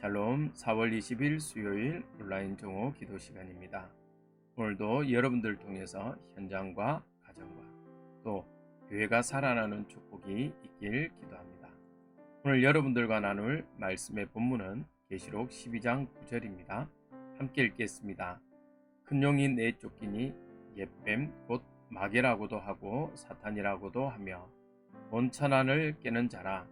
샬롬 4월 20일 수요일 온라인 정오 기도 시간입니다. 오늘도 여러분들 통해서 현장과 가정과 또 교회가 살아나는 축복이 있길 기도합니다. 오늘 여러분들과 나눌 말씀의 본문은 계시록 12장 9절입니다. 함께 읽겠습니다. 큰 용이 내쫓기니 옛뱀 곧 마개라고도 하고 사탄이라고도 하며 온 천안을 깨는 자라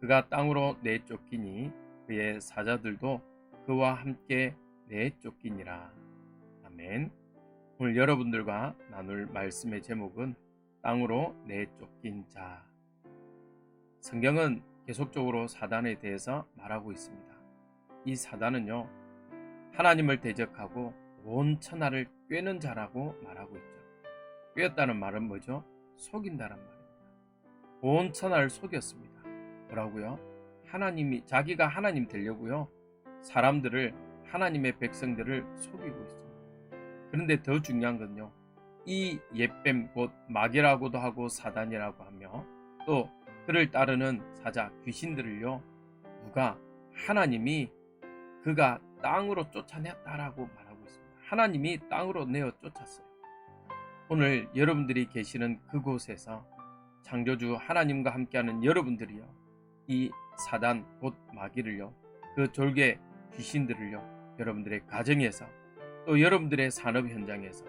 그가 땅으로 내쫓기니 그의 사자들도 그와 함께 내쫓기니라. 아멘. 오늘 여러분들과 나눌 말씀의 제목은 땅으로 내쫓긴 자. 성경은 계속적으로 사단에 대해서 말하고 있습니다. 이 사단은요, 하나님을 대적하고 온 천하를 꿰는 자라고 말하고 있죠. 꿰었다는 말은 뭐죠? 속인다는 말입니다. 온 천하를 속였습니다. 뭐라고요? 하나님이 자기가 하나님 되려고요. 사람들을 하나님의 백성들을 속이고 있습니다. 그런데 더 중요한 건요. 이 옛뱀 곧 마귀라고도 하고 사단이라고 하며 또 그를 따르는 사자 귀신들을요. 누가 하나님이 그가 땅으로 쫓아냈다라고 말하고 있습니다. 하나님이 땅으로 내어 쫓았어요. 오늘 여러분들이 계시는 그곳에서 창조주 하나님과 함께하는 여러분들이요. 이 사단 곧 마귀를요. 그 졸개 귀신들을요. 여러분들의 가정에서 또 여러분들의 산업 현장에서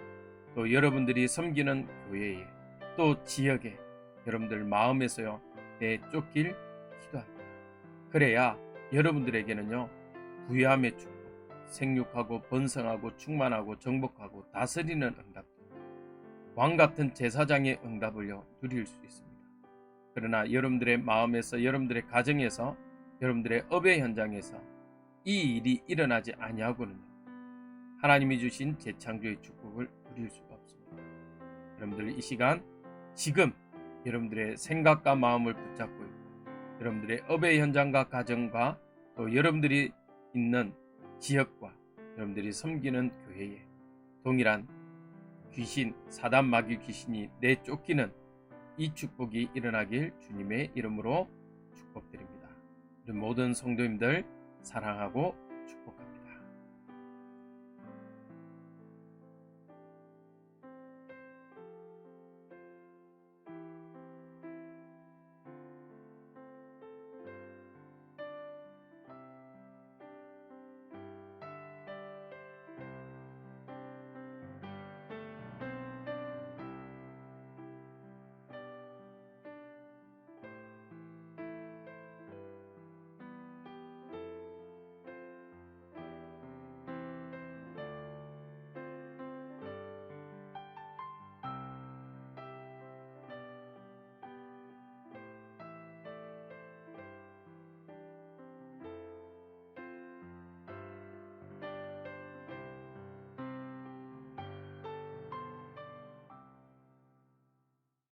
또 여러분들이 섬기는 교회에 또 지역에 여러분들 마음에서요. 내쫓길 기도합니다. 그래야 여러분들에게는요. 부유함의 축복, 생육하고 번성하고 충만하고 정복하고 다스리는 응답, 왕 같은 제사장의 응답을요. 누릴 수 있습니다. 그러나 여러분들의 마음에서 여러분들의 가정에서 여러분들의 업의 현장에서 이 일이 일어나지 아니하고는요. 하나님이 주신 재창조의 축복을 누릴 수가 없습니다. 여러분들 이 시간 지금 여러분들의 생각과 마음을 붙잡고 있고 여러분들의 업의 현장과 가정과 또 여러분들이 있는 지역과 여러분들이 섬기는 교회에 동일한 귀신, 사단 마귀 귀신이 내쫓기는 이 축복이 일어나길 주님의 이름으로 축복드립니다. 모든 성도님들 사랑하고.